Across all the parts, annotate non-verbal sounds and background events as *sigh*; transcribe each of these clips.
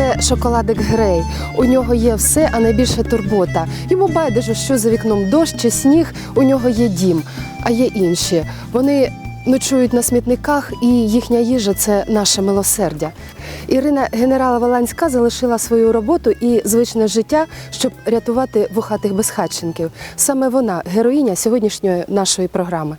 це шоколадик Грей. У нього є все, а найбільше турбота. Йому байдуже, що за вікном дощ чи сніг. У нього є дім, а є інші. Вони ночують на смітниках, і їхня їжа це наше милосердя. Ірина генерала Воланська залишила свою роботу і звичне життя, щоб рятувати вухатих безхатченків. Саме вона героїня сьогоднішньої нашої програми.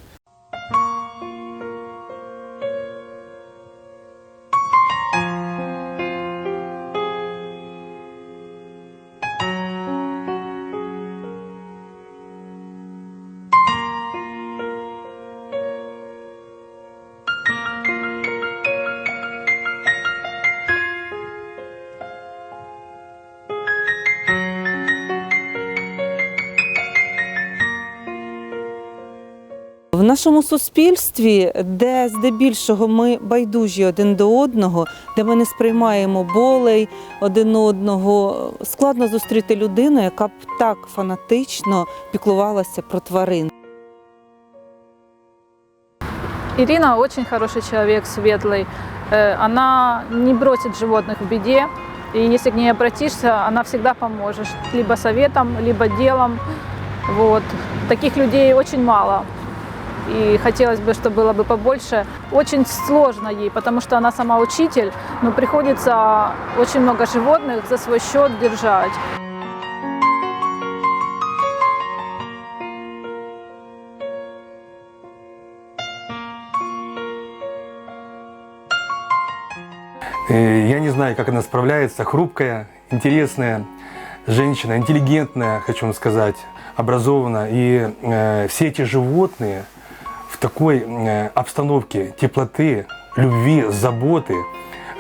В нашому суспільстві, де здебільшого ми байдужі один до одного, де ми не сприймаємо болей один одного, складно зустріти людину, яка б так фанатично піклувалася про тварин. Ирина очень хороший человек, светлый. Э, Она не бросит животных в беде. И если к ней обратишься, она всегда поможет. Либо советом, либо делом. Вот. Таких людей очень мало. И хотелось бы, чтобы было бы побольше. Очень сложно ей, потому что она сама учитель, но приходится очень много животных за свой счет держать. Э, Я не знаю, как она справляется. Хрупкая, интересная женщина, интеллигентная, хочу вам сказать, образованная. И э, все эти животные в такой э, обстановке теплоты, любви, заботы,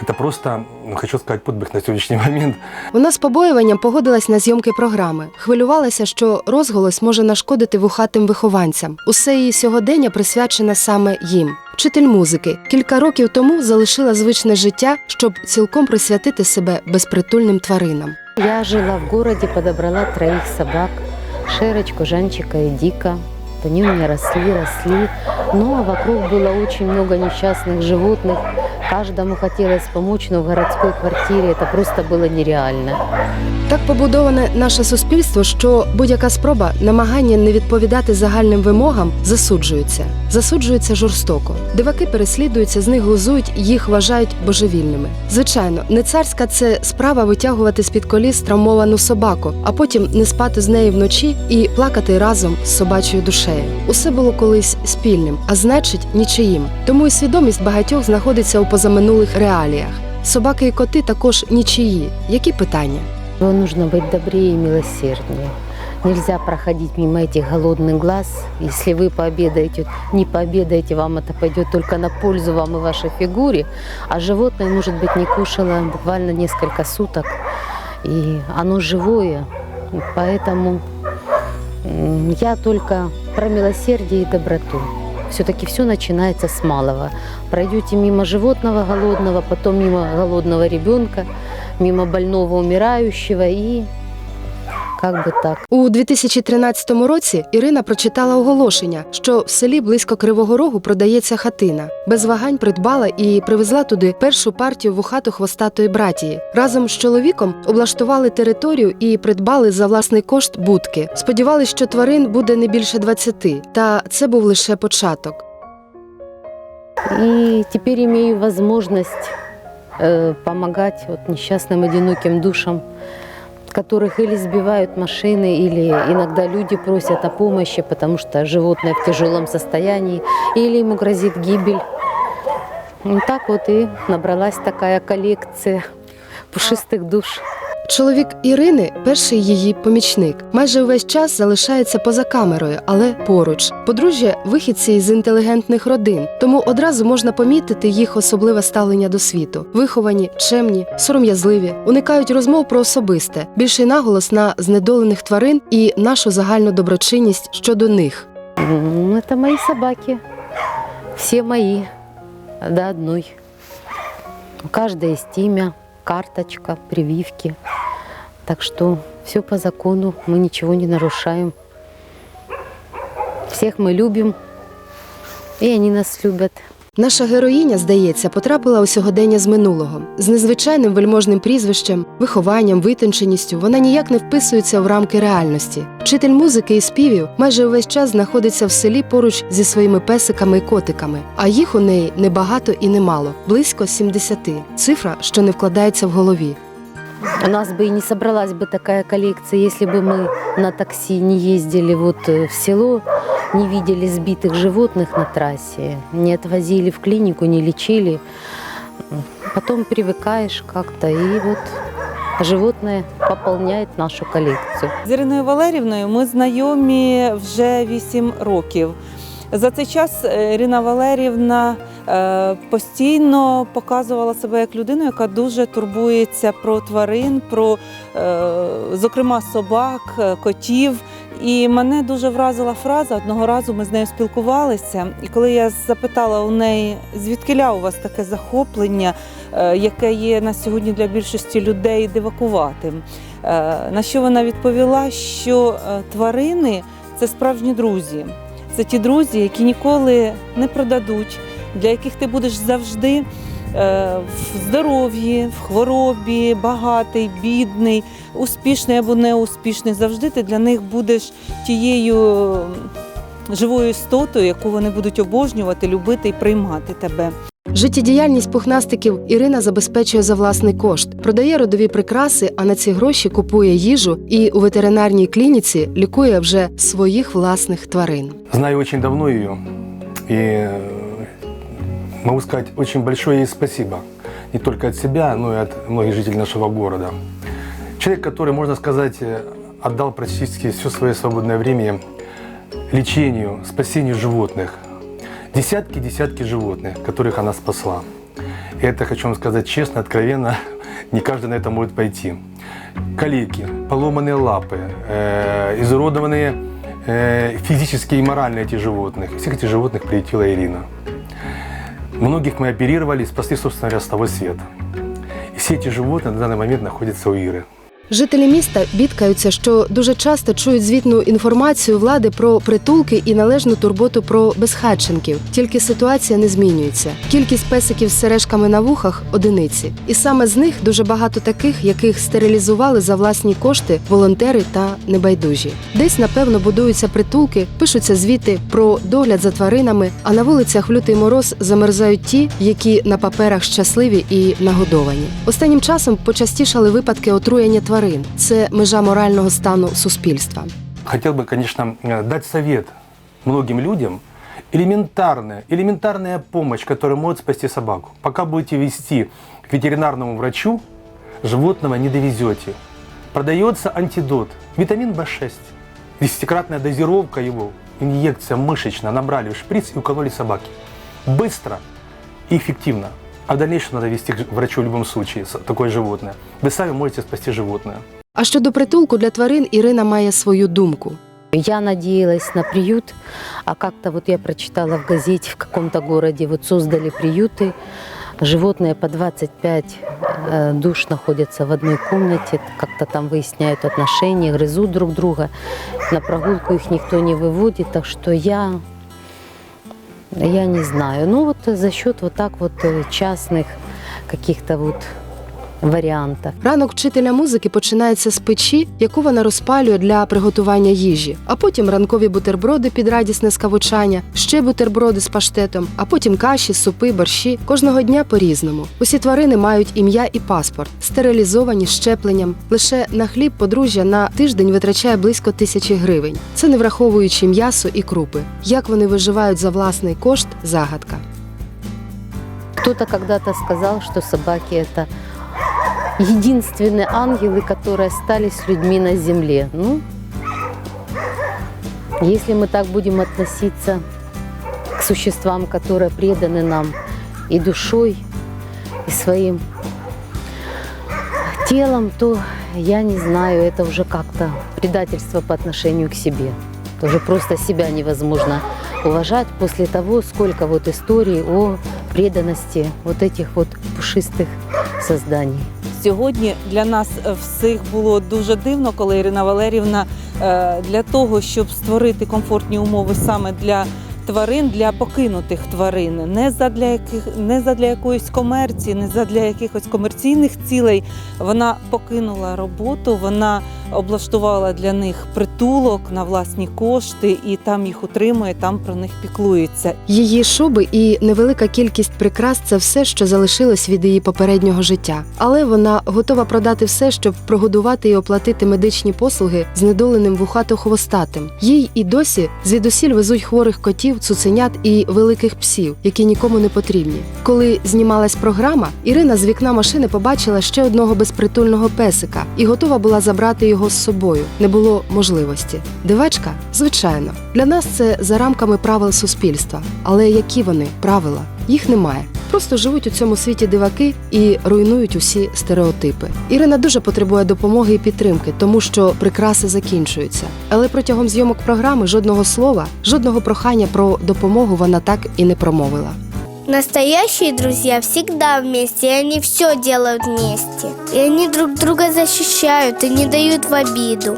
это просто, ну, хочу сказать, подвиг на сегодняшний *laughs* момент. Вона з побоюванням погодилась на зйомки програми. Хвилювалася, що розголос може нашкодити вухатим вихованцям. Усе її сьогодення присвячене саме їм. Вчитель музики кілька років тому залишила звичне життя, щоб цілком присвятити себе безпритульним тваринам. Я жила в городе, подобрала троих собак, Шерочку, Жанчика и Дика. Они у меня росли, росли. Но вокруг было очень много несчастных животных. Каждому хотелось помочь, но в городской квартире это просто было нереально. Так побудоване наше суспільство, що будь-яка спроба намагання не відповідати загальним вимогам засуджується. Засуджується жорстоко. Диваки переслідуються, з них глузують, їх вважають божевільними. Звичайно, не царська це справа витягувати з-під коліс травмовану собаку, а потім не спати з нею вночі і плакати разом з собачою душею. Усе було колись спільним, а значить нічиїм. Тому і свідомість багатьох знаходиться у позаминулих реаліях. Собаки і коти також нічиї. Які питання? Но нужно быть добрее и милосерднее. Нельзя проходить мимо этих голодных глаз. Если вы пообедаете, не пообедаете, вам это пойдет только на пользу вам и вашей фигуре. А животное, может быть, не кушало буквально несколько суток. И оно живое. Поэтому я только про милосердие и доброту. Все-таки все начинается с малого. Пройдете мимо животного голодного, потом мимо голодного ребенка, мимо больного умирающего и как бы так. У 2013 році Ірина прочитала оголошення, що в селі близько Кривого Рогу продається хатина. Без вагань придбала і привезла туди першу партію вухато хвостатої братії. Разом з чоловіком облаштували територію і придбали за власний кошт будки. Сподівались, що тварин буде не більше 20, та це був лише початок. И теперь имею возможность э, помогать вот несчастным одиноким душам, которых или сбивают машины, или иногда люди просят о помощи, потому что животное в тяжелом состоянии, или ему грозит гибель. И так вот и набралась такая коллекция пушистых душ. Чоловік Ірини перший її помічник. Майже увесь час залишається поза камерою, але поруч. Подружжя вихідці з інтелігентних родин, тому одразу можна помітити їх особливе ставлення до світу. Виховані, чемні, сором'язливі, уникають розмов про особисте, більший наголос на знедолених тварин і нашу загальну доброчинність щодо них. М, Это мои собаки. Все мои. До одной. У есть имя, карточка, прививки. Так что все по закону, мы ничего не нарушаем. Всех мы любим, и они нас любят. Наша героїня, здається, потрапила у сьогодення з минулого. З незвичайним вельможним прізвищем, вихованням, витонченістю вона ніяк не вписується в рамки реальності. Вчитель музики і співів майже увесь час знаходиться в селі поруч зі своїми песиками і котиками, а їх у неї небагато і немало близько 70. Цифра, що не вкладається в голові. У нас бы и не собралась бы такая коллекция, если бы мы на такси не ездили вот э, в село, не видели сбитых животных на трассе, не отвозили в клинику, не лечили. Потом привыкаешь как-то, и вот животное пополняет нашу коллекцию. З Іриною Валерівною ми знайомі вже 8 років. За цей час е, Ірина Валерівна е, постійно показувала себе як людину, яка дуже турбується про тварин, про, е, зокрема, собак, е, котів. І мене дуже вразила фраза. Одного разу ми з нею спілкувалися, і коли я запитала у неї, звідкиля у вас таке захоплення, е, яке є на сьогодні для більшості людей дивакуватим. Е, На що вона відповіла, що е, тварини це справжні друзі. Це ті друзі, які ніколи не продадуть, для яких ти будеш завжди в здоров'ї, в хворобі, багатий, бідний, успішний або неуспішний. Завжди ти для них будеш тією живою істотою, яку вони будуть обожнювати, любити і приймати тебе. Життєдіяльність пухнастиків Ірина забезпечує за власний кошт, продає родові прикраси, а на ці гроші купує їжу і у ветеринарній клініці лікує вже своїх власних тварин. Знаю очень давно ее и э, могу сказать очень большое ей спасибо. Не только от себя, но и от многих жителей нашего города. Человек, который, можно сказать, э, отдал практически все свое свободное время лечению, спасению животных. Десятки-десятки животных, которых она спасла. И это, хочу вам сказать честно, откровенно, *laughs* не каждый на это может пойти. Калеки, поломанные лапы, э, изуродованные э, физически и морально этих животных. Всех этих животных приютила Ирина. Многих мы оперировали и спасли, собственно говоря, с того света. И все эти животные на данный момент находятся у Иры. Жителі міста бідкаються, що дуже часто чують звітну інформацію влади про притулки і належну турботу про безхатченків. Тільки ситуація не змінюється. Кількість песиків з сережками на вухах одиниці. І саме з них дуже багато таких, яких стерилізували за власні кошти волонтери та небайдужі. Десь, напевно, будуються притулки, пишуться звіти про догляд за тваринами, а на вулицях в лютий мороз замерзають ті, які на паперах щасливі і нагодовані. Останнім часом почастішали випадки отруєння тварин Це межа морального стану суспільства. Хотел бы, конечно, э, дать совет многим людям. Элементарная, элементарная помощь, которая может спасти собаку. Пока будете вести к ветеринарному врачу, животного не довезете. Продается антидот, витамин В6. Десятикратная дозировка его, инъекция мышечная, набрали в шприц и укололи собаки. Быстро и эффективно. А в дальнейшем надо вести к врачу в любом случае с- такое животное. Вы сами можете спасти животное. А щодо притулку для тварин Ірина має свою думку. Я надеялась на приют, а как-то вот я прочитала в газете в каком-то городе, вот создали приюты, животные по 25 э, душ находятся в одной комнате, как-то там выясняют отношения, грызут друг друга, на прогулку их никто не выводит, так что я, я не знаю. Ну вот за счет вот так вот э, частных каких-то вот вариантов. Ранок вчителя музики починається з печі, яку вона розпалює для приготування їжі, а потім ранкові бутерброди під радісне скавучання, ще бутерброди з паштетом, а потім каші, супи, борщі. Кожного дня по-різному. Усі тварини мають ім'я і паспорт, стерилізовані щепленням. Лише на хліб подружжя на тиждень витрачає близько тисячі гривень. Це не враховуючи м'ясо і крупи. Як вони виживають за власний кошт загадка. Кто-то когда-то сказал, что собаки это единственные ангелы, которые остались людьми на земле. Ну, если мы так будем относиться к существам, которые преданы нам и душой, и своим телом, то я не знаю, это уже как-то предательство по отношению к себе. Тоже просто себя невозможно уважать после того, сколько вот историй о преданности вот этих вот пушистых созданий. Сьогодні для нас е, всіх було дуже дивно, коли Ірина Валерівна е, для того, щоб створити комфортні умови саме для тварин для покинутих тварин, не задля яких не задля якоїсь комерції, не задля якихось комерційних цілей. Вона покинула роботу, вона облаштувала для них притулок на власні кошти і там їх утримує, там про них піклується. Її шуби і невелика кількість прикрас це все, що залишилось від її попереднього життя. Але вона готова продати все, щоб прогодувати і оплатити медичні послуги знедоленим вухато-хвостатим. Їй і досі звідусіль везуть хворих котів, цуценят і великих псів, які нікому не потрібні. Коли знімалась програма, Ірина з вікна машини побачила ще одного безпритульного песика і готова була забрати його з собою. Не було можливості. Дивачка, звичайно, для нас це за рамками правил суспільства. Але які вони правила? Їх немає. Просто живуть у цьому світі диваки і руйнують усі стереотипи. Ірина дуже потребує допомоги і підтримки, тому що прикраси закінчуються. Але протягом зйомок програми жодного слова, жодного прохання про допомогу вона так і не промовила. Настоящие друзья всегда вместе, и они все делают вместе. И они друг друга защищают и не дают в обиду.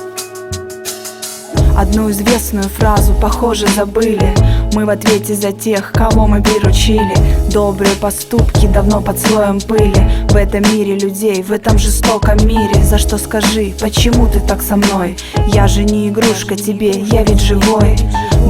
Одну известную фразу, похоже, забыли Мы в ответе за тех, кого мы приручили Добрые поступки давно под слоем пыли В этом мире людей, в этом жестоком мире За что скажи, почему ты так со мной? Я же не игрушка тебе, я ведь живой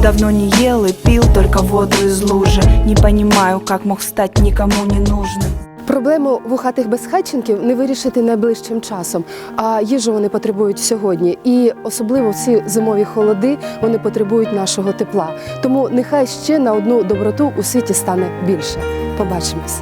Давно не ел и пил только воду из лужи Не понимаю, как мог стать никому не нужным Проблему вухатих безхатченків не вирішити найближчим часом, а їжу вони потребують сьогодні. І особливо в ці зимові холоди вони потребують нашого тепла. Тому нехай ще на одну доброту у світі стане більше. Побачимось.